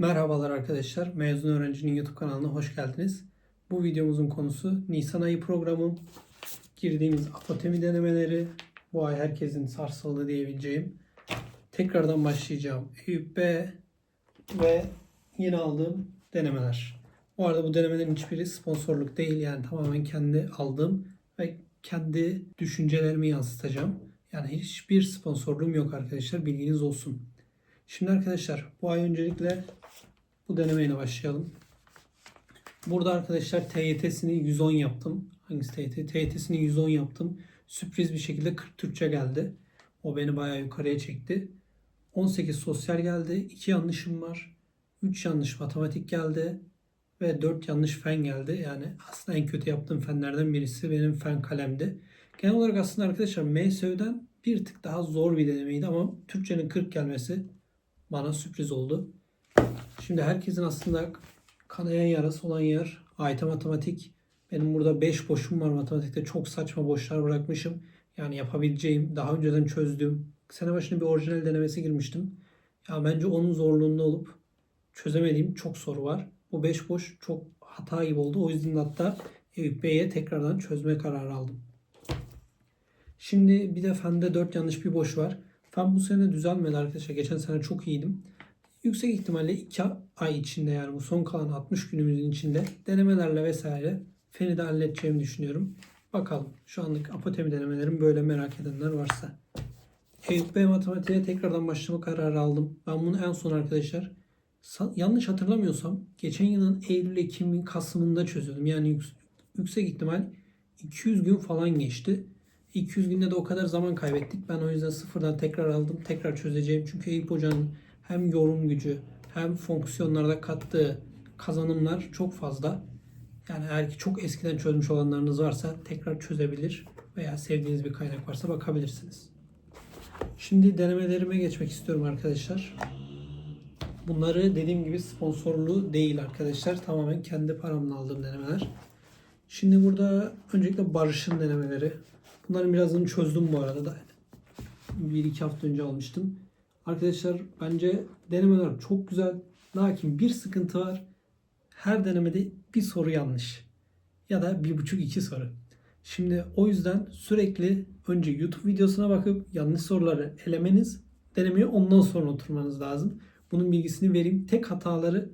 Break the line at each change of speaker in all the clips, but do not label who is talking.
Merhabalar arkadaşlar. Mezun Öğrencinin YouTube kanalına hoş geldiniz. Bu videomuzun konusu Nisan ayı programım. Girdiğimiz apotemi denemeleri. Bu ay herkesin sarsıldığı diyebileceğim. Tekrardan başlayacağım. Eyüp B ve yeni aldığım denemeler. Bu arada bu denemelerin hiçbiri sponsorluk değil. Yani tamamen kendi aldığım ve kendi düşüncelerimi yansıtacağım. Yani hiçbir sponsorluğum yok arkadaşlar. Bilginiz olsun. Şimdi arkadaşlar bu ay öncelikle bu denemeyle başlayalım. Burada arkadaşlar TYT'sini 110 yaptım. Hangisi TYT? TYT'sini 110 yaptım. Sürpriz bir şekilde 40 Türkçe geldi. O beni bayağı yukarıya çekti. 18 sosyal geldi. 2 yanlışım var. 3 yanlış matematik geldi. Ve 4 yanlış fen geldi. Yani aslında en kötü yaptığım fenlerden birisi benim fen kalemdi. Genel olarak aslında arkadaşlar MSÖ'den bir tık daha zor bir denemeydi ama Türkçenin 40 gelmesi bana sürpriz oldu. Şimdi herkesin aslında kanayan yarası olan yer AYT matematik. Benim burada 5 boşum var matematikte. Çok saçma boşlar bırakmışım. Yani yapabileceğim, daha önceden çözdüğüm. Sene başına bir orijinal denemesi girmiştim. Ya bence onun zorluğunda olup çözemediğim çok soru var. Bu 5 boş çok hata gibi oldu. O yüzden hatta Eyüp Bey'e tekrardan çözme kararı aldım. Şimdi bir de fende 4 yanlış bir boş var. Fen bu sene düzelmedi arkadaşlar. Geçen sene çok iyiydim. Yüksek ihtimalle 2 ay içinde yani bu son kalan 60 günümüzün içinde denemelerle vesaire feni de halledeceğimi düşünüyorum. Bakalım. Şu anlık apotemi denemelerim böyle merak edenler varsa. Bey matematiğe tekrardan başlama kararı aldım. Ben bunu en son arkadaşlar yanlış hatırlamıyorsam geçen yılın Eylül, Ekim, Kasım'ında çözüyordum. Yani yük- yüksek ihtimal 200 gün falan geçti. 200 günde de o kadar zaman kaybettik. Ben o yüzden sıfırdan tekrar aldım. Tekrar çözeceğim. Çünkü Eyüp Hoca'nın hem yorum gücü hem fonksiyonlarda kattığı kazanımlar çok fazla. Yani eğer ki çok eskiden çözmüş olanlarınız varsa tekrar çözebilir veya sevdiğiniz bir kaynak varsa bakabilirsiniz. Şimdi denemelerime geçmek istiyorum arkadaşlar. Bunları dediğim gibi sponsorlu değil arkadaşlar. Tamamen kendi paramla aldığım denemeler. Şimdi burada öncelikle Barış'ın denemeleri. Bunların birazını çözdüm bu arada da. Bir iki hafta önce almıştım. Arkadaşlar bence denemeler çok güzel. Lakin bir sıkıntı var. Her denemede bir soru yanlış. Ya da bir buçuk iki soru. Şimdi o yüzden sürekli önce YouTube videosuna bakıp yanlış soruları elemeniz, denemeye ondan sonra oturmanız lazım. Bunun bilgisini vereyim. Tek hataları,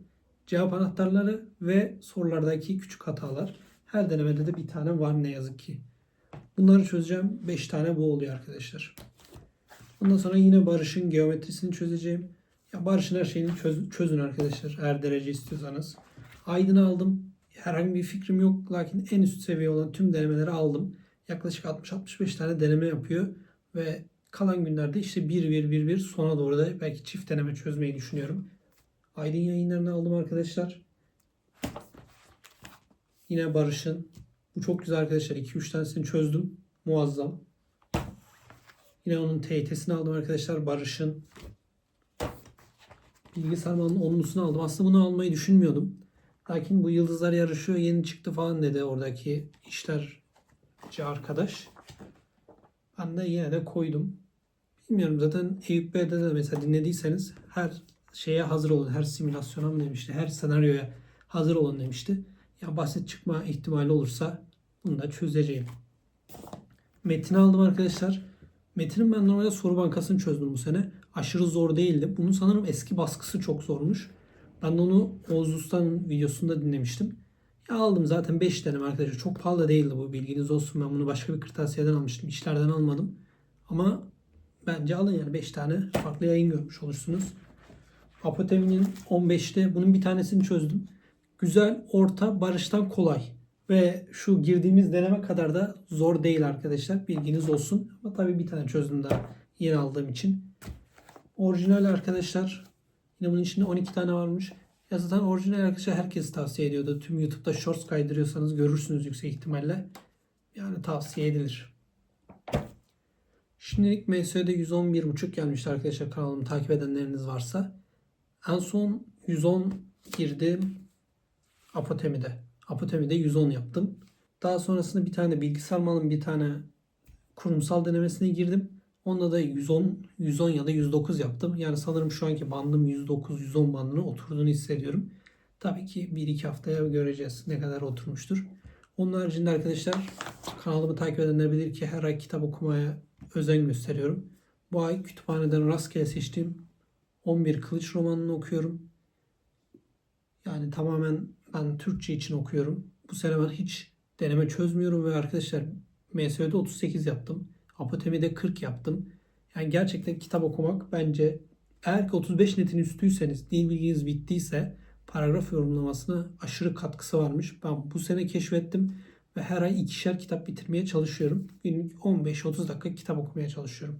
cevap anahtarları ve sorulardaki küçük hatalar. Her denemede de bir tane var ne yazık ki. Bunları çözeceğim. 5 tane bu oluyor arkadaşlar. Ondan sonra yine Barış'ın geometrisini çözeceğim. Ya Barış'ın her şeyini çöz- çözün arkadaşlar. Eğer derece istiyorsanız. Aydın'ı aldım. Herhangi bir fikrim yok. Lakin en üst seviye olan tüm denemeleri aldım. Yaklaşık 60-65 tane deneme yapıyor. Ve kalan günlerde işte 1-1-1-1 sona doğru da belki çift deneme çözmeyi düşünüyorum. Aydın yayınlarını aldım arkadaşlar. Yine Barış'ın. Bu çok güzel arkadaşlar. 2-3 tanesini çözdüm. Muazzam. Yine onun TYT'sini aldım arkadaşlar. Barış'ın. Bilgi sarmalının onlusunu aldım. Aslında bunu almayı düşünmüyordum. Lakin bu yıldızlar yarışıyor yeni çıktı falan dedi oradaki işlerci arkadaş. Ben de yine de koydum. Bilmiyorum zaten Eyüp Bey'de de mesela dinlediyseniz her şeye hazır olun. Her simülasyona mı demişti. Her senaryoya hazır olun demişti. Ya basit çıkma ihtimali olursa bunu da çözeceğim. Metini aldım arkadaşlar. Metin'in ben normalde soru bankasını çözdüm bu sene. Aşırı zor değildi. Bunun sanırım eski baskısı çok zormuş. Ben de onu Oğuz Usta'nın videosunda dinlemiştim. Ya aldım zaten 5 deneme arkadaşlar. Çok pahalı değildi bu bilginiz olsun. Ben bunu başka bir kırtasiyeden almıştım. İşlerden almadım. Ama bence alın yani 5 tane farklı yayın görmüş olursunuz. Apotemi'nin 15'te bunun bir tanesini çözdüm. Güzel, orta, barıştan kolay. Ve şu girdiğimiz deneme kadar da zor değil arkadaşlar. Bilginiz olsun. Ama tabii bir tane çözdüm daha yeni aldığım için. Orijinal arkadaşlar. Yine bunun içinde 12 tane varmış. Ya zaten orijinal arkadaşlar herkes tavsiye ediyordu. Tüm YouTube'da shorts kaydırıyorsanız görürsünüz yüksek ihtimalle. Yani tavsiye edilir. Şimdilik MSÖ'de 111.5 gelmişti arkadaşlar kanalımı takip edenleriniz varsa. En son 110 girdim Apotemi'de. Apotemi'de 110 yaptım. Daha sonrasında bir tane bilgisayar malın bir tane kurumsal denemesine girdim. Onda da 110, 110 ya da 109 yaptım. Yani sanırım şu anki bandım 109-110 bandına oturduğunu hissediyorum. Tabii ki 1-2 haftaya göreceğiz ne kadar oturmuştur. Onun haricinde arkadaşlar kanalımı takip edenler ki her ay kitap okumaya özen gösteriyorum. Bu ay kütüphaneden rastgele seçtiğim 11 Kılıç romanını okuyorum. Yani tamamen ben Türkçe için okuyorum. Bu sene ben hiç deneme çözmüyorum ve arkadaşlar MSÖ'de 38 yaptım. Apotemi'de 40 yaptım. Yani gerçekten kitap okumak bence eğer ki 35 netin üstüyseniz, dil bilginiz bittiyse paragraf yorumlamasına aşırı katkısı varmış. Ben bu sene keşfettim ve her ay ikişer kitap bitirmeye çalışıyorum. Günlük 15-30 dakika kitap okumaya çalışıyorum.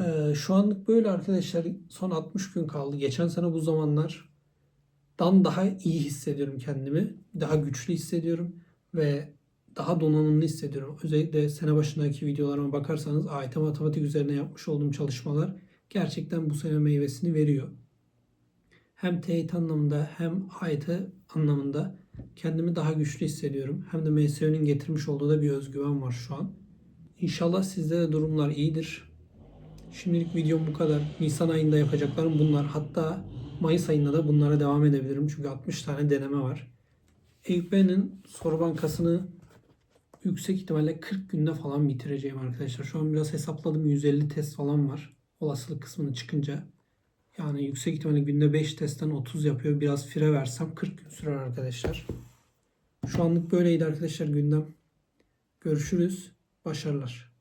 Ee, şu anlık böyle arkadaşlar. Son 60 gün kaldı. Geçen sene bu zamanlar dan daha iyi hissediyorum kendimi. Daha güçlü hissediyorum ve daha donanımlı hissediyorum. Özellikle sene başındaki videolarıma bakarsanız AYT matematik üzerine yapmış olduğum çalışmalar gerçekten bu sene meyvesini veriyor. Hem TYT anlamında hem AYT anlamında kendimi daha güçlü hissediyorum. Hem de MSÖ'nün getirmiş olduğu da bir özgüven var şu an. İnşallah sizde de durumlar iyidir. Şimdilik videom bu kadar. Nisan ayında yapacaklarım bunlar. Hatta Mayıs ayında da bunlara devam edebilirim. Çünkü 60 tane deneme var. Eyüp Bey'in soru bankasını yüksek ihtimalle 40 günde falan bitireceğim arkadaşlar. Şu an biraz hesapladım. 150 test falan var. Olasılık kısmını çıkınca. Yani yüksek ihtimalle günde 5 testten 30 yapıyor. Biraz fire versem 40 gün sürer arkadaşlar. Şu anlık böyleydi arkadaşlar gündem. Görüşürüz. Başarılar.